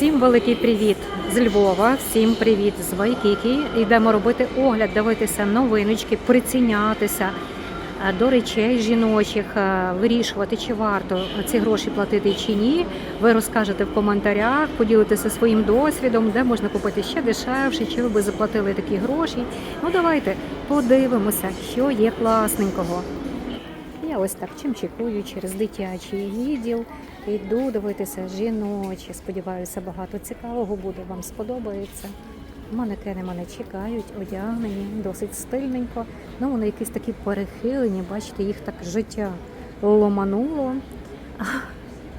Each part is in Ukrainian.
Всім великий привіт з Львова, всім привіт з Вайкікі. Йдемо робити огляд, дивитися новиночки, прицінятися е, до речей жіночих, е, вирішувати, чи варто ці гроші платити чи ні. Ви розкажете в коментарях, поділитеся своїм досвідом, де можна купити ще дешевше, чи ви би заплатили такі гроші. Ну давайте подивимося, що є класненького. Ось так чимчикую через дитячий відділ. Йду дивитися жіночі. Сподіваюся, багато цікавого буде. Вам сподобається. Манекени мене чекають, одягнені, досить стильненько. Ну, вони якісь такі перехилені, бачите, їх так життя ломануло.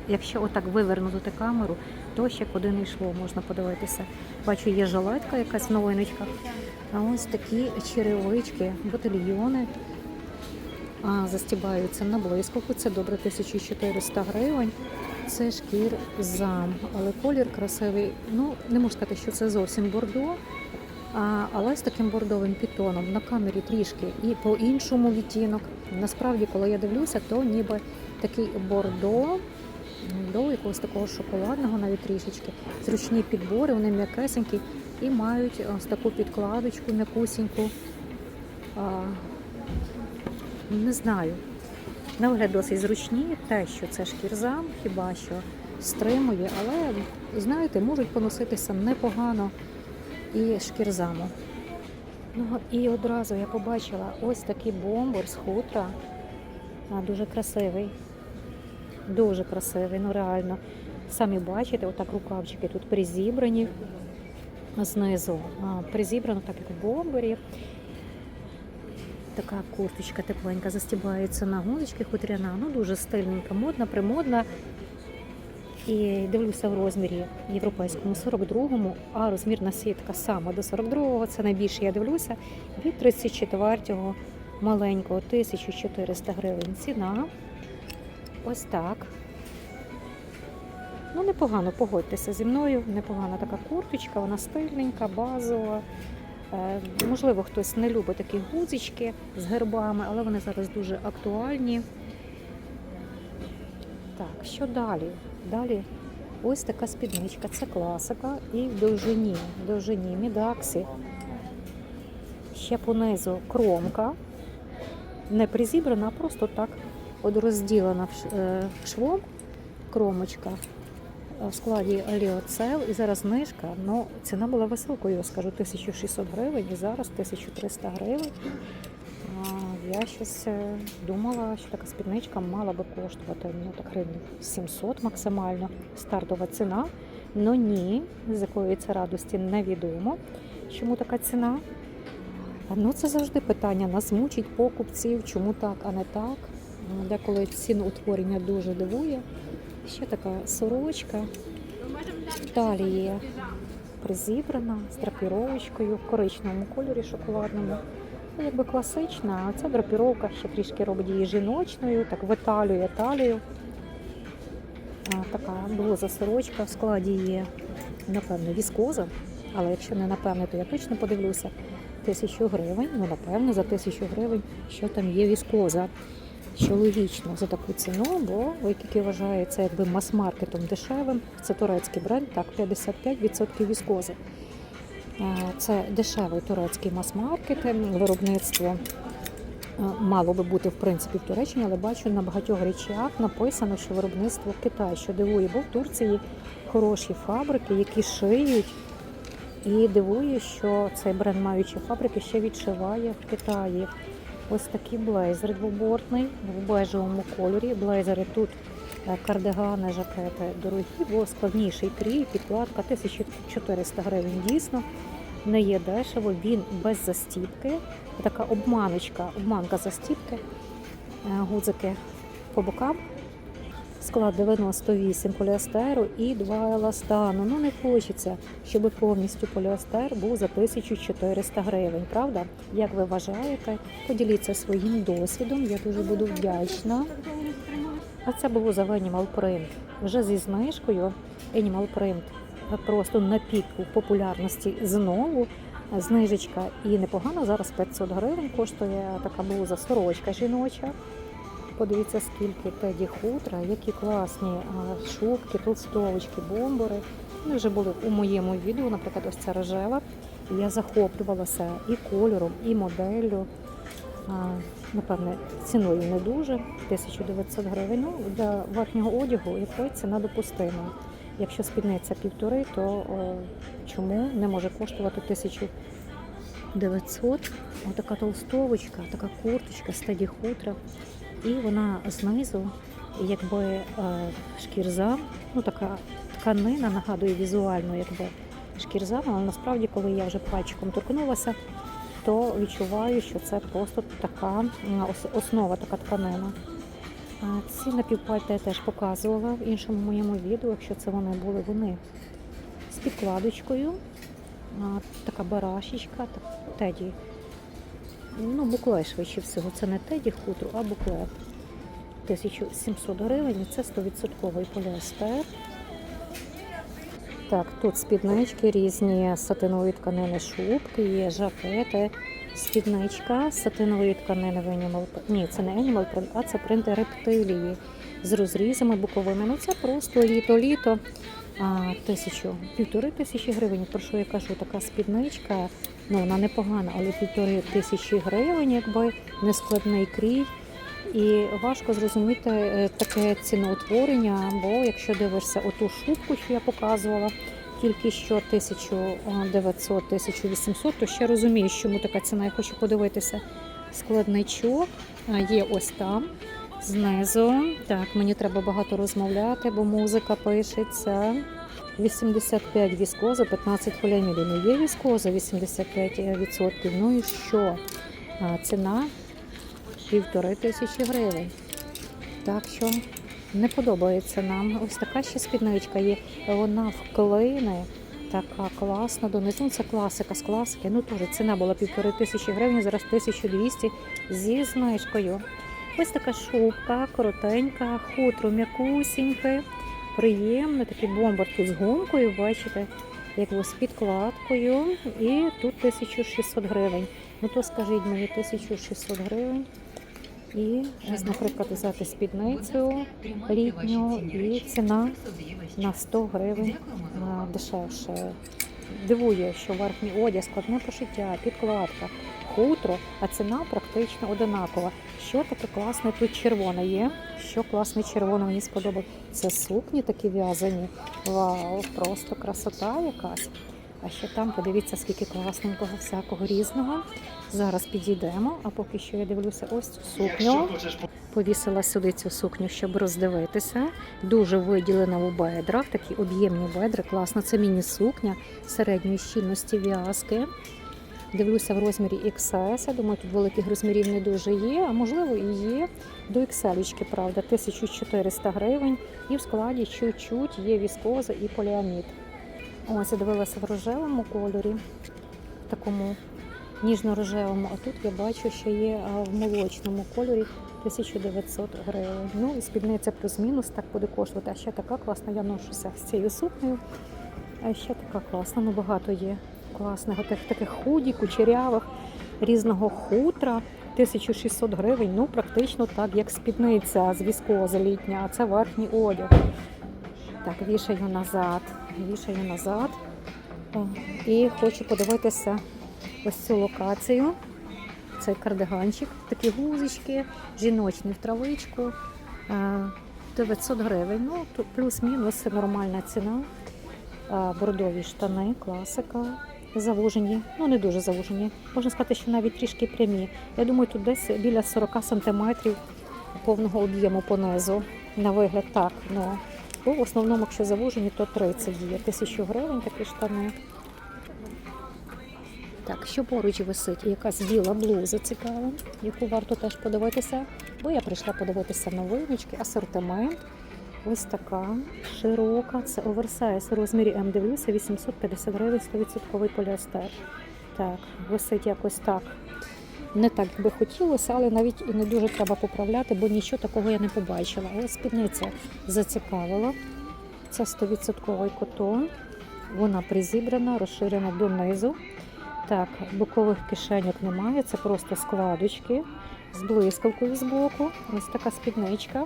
Якщо отак вивернути камеру, то ще куди не йшло, можна подивитися. Бачу, є жилетка якась в новиночках. А ось такі черевички, ботильйони а, застібаються на блискавку. Це добре 1400 гривень. Це шкір зам, але колір красивий. Ну, не можу сказати, що це зовсім бордо, а, але з таким бордовим підтоном на камері трішки і по-іншому відтінок. Насправді, коли я дивлюся, то ніби такий бордо до якогось такого шоколадного, навіть трішечки. Зручні підбори, вони м'якесенькі і мають ось таку підкладочку м'якусіньку. Не знаю. На вигляд досить зручні, те, що це шкірзам, хіба що стримує, але, знаєте, можуть поноситися непогано і шкірзаму. Ну і одразу я побачила ось такий бомбер з хутра. Дуже красивий. Дуже красивий, ну реально. Самі бачите, отак рукавчики тут призібрані знизу. Призібрано так, як у бомбері. Така курточка тепленька застібається на гузочки хутряна. Ну дуже стильненька, модна, примодна. І дивлюся в розмірі європейському 42-му, а розмірна сітка саме до 42-го. Це найбільше я дивлюся. Від 34-го маленького 1400 гривень ціна. Ось так. Ну, непогано, погодьтеся зі мною. Непогана така курточка, вона стильненька, базова. Е, Можливо, хтось не любить такі гудзички з гербами, але вони зараз дуже актуальні. Так, що далі? Далі ось така спідничка, це класика і в довжині, в довжині мідаксі. Ще понизу кромка, не призібрана, а просто так от розділена е, швом кромочка в складі Аліоцел. І зараз знижка, ну ціна була високою, скажу 1600 гривень, і зараз 1300 гривень. Я щось е, думала, що така спідничка мала би коштувати ну, так гривень 700 максимально. Стартова ціна. Ну ні, з якої це радості невідомо. Чому така ціна? Ну, це завжди питання. Нас мучить покупців, чому так, а не так. Деколи ціноутворення дуже дивує. Ще така сорочка. Талія призібрана з драпіровочкою в коричневому кольорі шоколадному. Ну, Якби класична, а ця драпіровка ще трішки робить її жіночною, так виталює талію. А, така блуза сорочка в складі є, напевно, віскоза. Але якщо не напевно, то я точно подивлюся. Тисячу гривень, ну напевно, за тисячу гривень, що там є віскоза. Що логічно за таку ціну, бо Вайкікі вважає це якби мас-маркетом дешевим. Це турецький бренд, так, 55% віскози. Е, Це дешевий турецький мас-маркет, ем, виробництво е, мало би бути в принципі в Туреччині, але бачу на багатьох речах написано, що виробництво в що дивує, бо в Турції хороші фабрики, які шиють. І дивує, що цей бренд, маючи фабрики, ще відшиває в Китаї. Ось такий блейзер двобортний в бежевому кольорі. Блейзери тут е, кардигани, жакети дорогі, бо складніший крій, підкладка 1400 гривень дійсно. Не є дешево, він без застіпки. Така обманочка, обманка застіпки, Е, гудзики по бокам. Склад 98 поліестеру і 2 еластану. Ну не хочеться, щоб повністю поліестер був за 1400 гривень, правда? Як ви вважаєте? Поділіться своїм досвідом, я дуже буду вдячна. А це було за Animal Print. Вже зі знижкою Animal Print просто на піку популярності знову. Знижечка і непогано, зараз 500 гривень коштує така блуза сорочка жіноча. Подивіться, скільки теді хутра, які класні шубки, толстовочки, бомбори. Вони вже були у моєму відео, наприклад, ось ця рожева. Я захоплювалася і кольором, і моделлю. Напевне, ціною не дуже 1900 гривень. Ну, для верхнього одягу якої ціна допустима. Якщо спідниця півтори, то о, чому не може коштувати 1900? Отака толстовочка, така курточка, стаді хутра. І вона знизу, якби е, шкірза, ну така тканина нагадує візуально, якби шкірза, але насправді, коли я вже пальчиком торкнулася, то відчуваю, що це просто така основа, така тканина. Ці напівпальта я теж показувала в іншому моєму відео, якщо це вони були вони з підкладочкою. Така барашечка, так, теді. Ну, буклет швидше всього. Це не теді хутро, а буклет. 1700 гривень, це 100% поліестер. Так, тут спіднички різні сатинової тканини шубки, є жакети, спідничка сатинової тканини в Animal Ні, це не Animal Print, а це принти рептилії з розрізами боковими. Ну це просто літо-літо. Тисячу, півтори тисячі гривень. Про що я кажу, така спідничка, ну вона непогана, але півтори тисячі гривень, якби нескладний крій. І важко зрозуміти е, таке ціноутворення, бо якщо дивишся оту шубку, що я показувала, тільки що 1900-1800, то ще розумієш, чому така ціна. Я хочу подивитися. Складничок а, є ось там, знизу. Так, мені треба багато розмовляти, бо музика пишеться. 85 віскоза, 15 поліаміду. Ну є віскоза 85%. Ну і що? Ціна півтори тисячі гривень. Так що не подобається нам. Ось така ще спідничка є. Вона вклине. Така класна донизу. Це класика з класики. Ну теж ціна була півтори тисячі гривень, зараз 1200 зі знижкою. Ось така шубка, коротенька, хутро м'якусіньке, приємне, такий бомбар тут з гумкою, бачите, як з підкладкою. І тут 1600 гривень. Ну то скажіть мені 1600 гривень. І ось, наприклад, взяти спідницю літню і ціна на 100 гривень дешевше. Дивує, що верхній одяг, складне пошиття, підкладка, хутро, а ціна практично одинакова. Що таке класне тут червоне є? Що класне червоне мені сподобалось? Це сукні такі в'язані. Вау, просто красота якась. А ще там подивіться, скільки класненького, всякого різного. Зараз підійдемо, а поки що я дивлюся ось цю сукню. Повісила сюди цю сукню, щоб роздивитися. Дуже виділена у бедрах, такі об'ємні бедри. Класно, це міні-сукня середньої щільності в'язки. Дивлюся в розмірі XS. Я думаю, тут великих розмірів не дуже є, а можливо і є. До XL, правда, 1400 гривень. І в складі чуть-чуть є віскоза і поліамід. Ось я дивилася в рожевому кольорі, в такому ніжно-рожевому, а тут я бачу, що є в молочному кольорі 1900 гривень. Ну і спідниця плюс-мінус так буде коштувати. А ще така класна, я ношуся з цією сукнею. А ще така класна, ну багато є класного тих таких худі, кучерявих, різного хутра. 1600 гривень, ну практично так, як спідниця з віскози літня, а це верхній одяг. Так, вішаю назад, вішаю назад. І хочу подивитися ось цю локацію. Цей кардиганчик, такі гузички, жіночний в травичку. Е, 900 гривень. Ну, плюс-мінус нормальна ціна. Е, Бордові штани, класика. Завужені, ну не дуже завужені. Можна сказати, що навіть трішки прямі. Я думаю, тут десь біля 40 сантиметрів повного об'єму понизу. На вигляд так. Ну, бо в основному, якщо завужені, то 30 є. Тисячу гривень такі штани. Так, що поруч висить? Якась біла блуза цікава, яку варто теж подивитися. Бо я прийшла подивитися новиночки, асортимент. Ось така широка, це оверсайз у розмірі М. Дивлюся, 850 гривень, 100% поліестер. Так, висить якось так. Не так, як би хотілося, але навіть і не дуже треба поправляти, бо нічого такого я не побачила. Але спідниця зацікавила. Це 100% котон. Вона призібрана, розширена донизу. Так, бокових кишеньок немає, це просто складочки з блискавкою збоку. Ось така спідничка.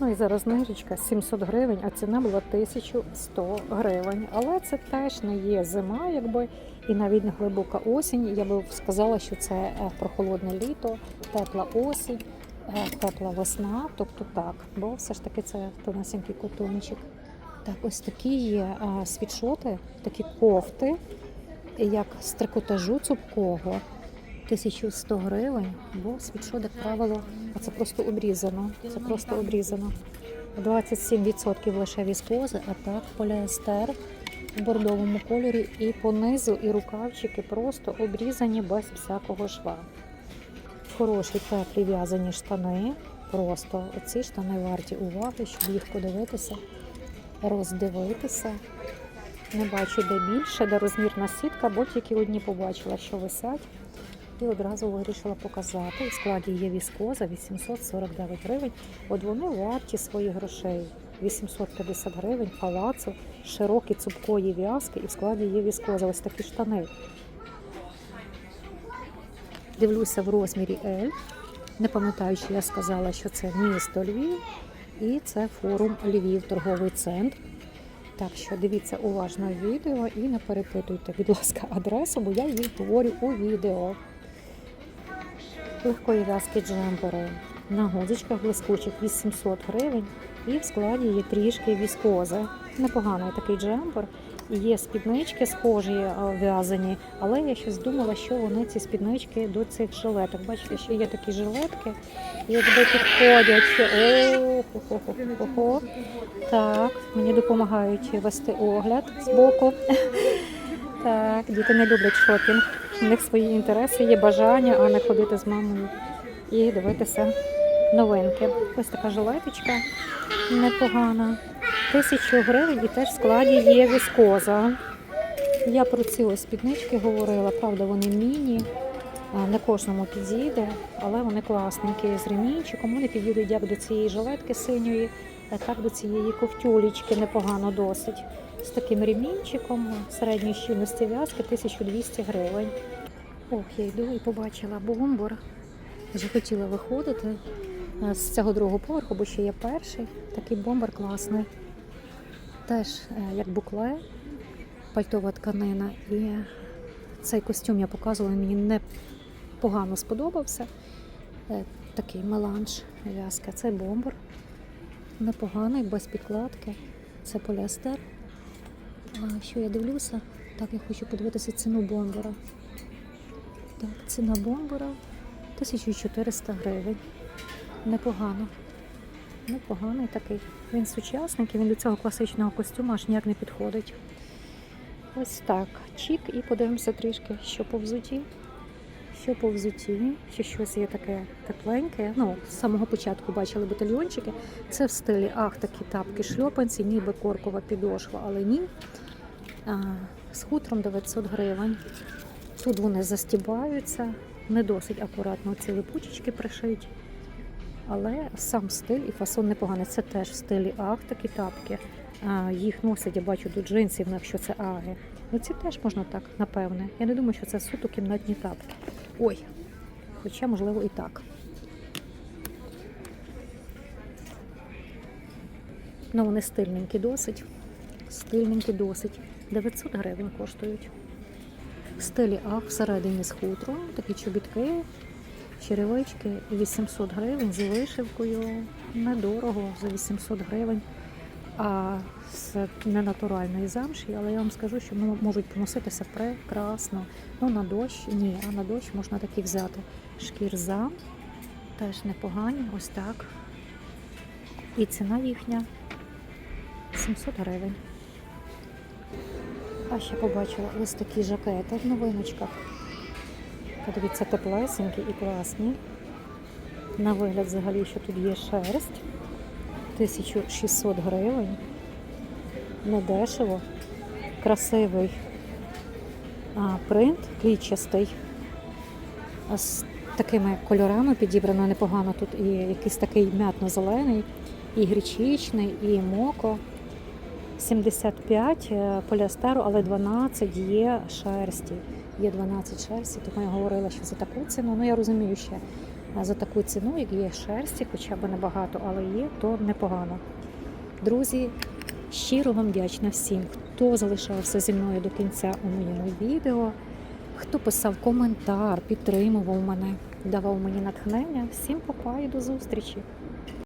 Ну і зараз знижечка 700 гривень, а ціна була 1100 гривень. Але це теж не є зима, якби і навіть не глибока осінь. Я би сказала, що це е, прохолодне літо, тепла осінь, е, тепла весна. Тобто так, бо все ж таки це тонесенький котончик. Так, ось такі є світшоти, такі кофти, як з трикотажу цупкого. 1100 гривень, бо світшот, як правило, а це просто обрізано. Це просто обрізано. 27% лише віскози, а так поліестер в бордовому кольорі і по низу, і рукавчики просто обрізані без всякого шва. Хороші теплі в'язані штани. Просто оці штани варті уваги, щоб їх подивитися, роздивитися. Не бачу, де більше, де розмірна сітка, бо тільки одні побачила, що висять. І одразу вирішила показати. У складі є віскоза 849 гривень. От вони варті своїх грошей. 850 гривень, палацу, широкі цупкої в'язки, і в складі є віскоза. Ось такі штани. Дивлюся в розмірі L. Не пам'ятаю, чи я сказала, що це місто Львів. І це форум Львів, торговий центр. Так що дивіться уважно відео і не перепитуйте, будь ласка, адресу, бо я її говорю у відео. Легкої в'язки джемпери на гудзичках блискучих 800 гривень. І в складі є трішки віскози. Непоганий такий джемпер. Є спіднички схожі а, в'язані, але я щось думала, що вони ці спіднички до цих жилеток. Бачите, що є такі жилетки, якби підходять. О-хо-хо-хо-хо. Так, мені допомагають вести огляд з боку. Так, діти не люблять шопінг. У них свої інтереси, є бажання, а не ходити з мамою і дивитися новинки. Ось така жилеточка непогана. Тисячу гривень і теж в складі є віскоза. Я про ці ось спіднички говорила, правда, вони міні. Не кожному підійде, але вони класненькі з ремінчиком. Вони підійдуть як до цієї жилетки синьої, так до цієї ковтюлечки непогано досить. З таким ремінчиком середньої щільності в'язки 1200 гривень. Ох, я йду і побачила бомбор. Вже хотіла виходити е, з цього другого поверху, бо ще є перший. Такий бомбер класний. Теж е, як букле, пальтова тканина. І цей костюм я показувала, мені не погано сподобався. Е, Такий меланж в'язка. Це бомбер. Непоганий, без підкладки. Це поліестер. Що я дивлюся? Так, я хочу подивитися ціну бомбера. Так, ціна бомбера 1400 гривень. Непогано. Непоганий такий. Він сучасненький, він до цього класичного костюму аж ніяк не підходить. Ось так. Чік і подивимося трішки, що по взуті. Що по взуті, чи щось є таке тепленьке. Ну, з самого початку бачили батальйончики. Це в стилі ах, такі тапки шльопанці, ніби коркова підошва, але ні. А, з хутром 900 гривень. Тут вони застібаються, не досить акуратно ці липучечки пришиті. Але сам стиль і фасон непоганий. Це теж в стилі ах, такі тапки. А, їх носять, я бачу до джинсів, якщо це аги. Ну ці теж можна так, напевне. Я не думаю, що це суто кімнатні тапки. Ой, хоча, можливо, і так. Ну, вони стильненькі досить. Стильненькі досить. 900 гривень коштують. В стилі ах, всередині з хутром, такі чобітки, черевички 800 гривень з вишивкою. Недорого за 800 гривень. А з ненатуральної замші, але я вам скажу, що вони можуть поноситися прекрасно. Ну, на дощ ні, а на дощ можна такі взяти. Шкірза теж непогані, ось так. І ціна їхня 700 гривень. А ще побачила ось такі жакети в новиночках. Подивіться, теплесенькі і класні. На вигляд взагалі, що тут є шерсть. 1600 гривень. Недешево. Красивий а, принт, клітчастий. З такими кольорами підібрано непогано. Тут і якийсь такий м'ятно-зелений, і гречичний, і моко. 75 е, поліастеру, але 12 є шерсті. Є 12 шерсті, тому я говорила, що за таку ціну. Ну я розумію ще за таку ціну, як є шерсті, хоча б небагато, але є, то непогано. Друзі, щиро вам вдячна всім, хто залишався зі мною до кінця у моєму відео, хто писав коментар, підтримував мене, давав мені натхнення. Всім папа і до зустрічі!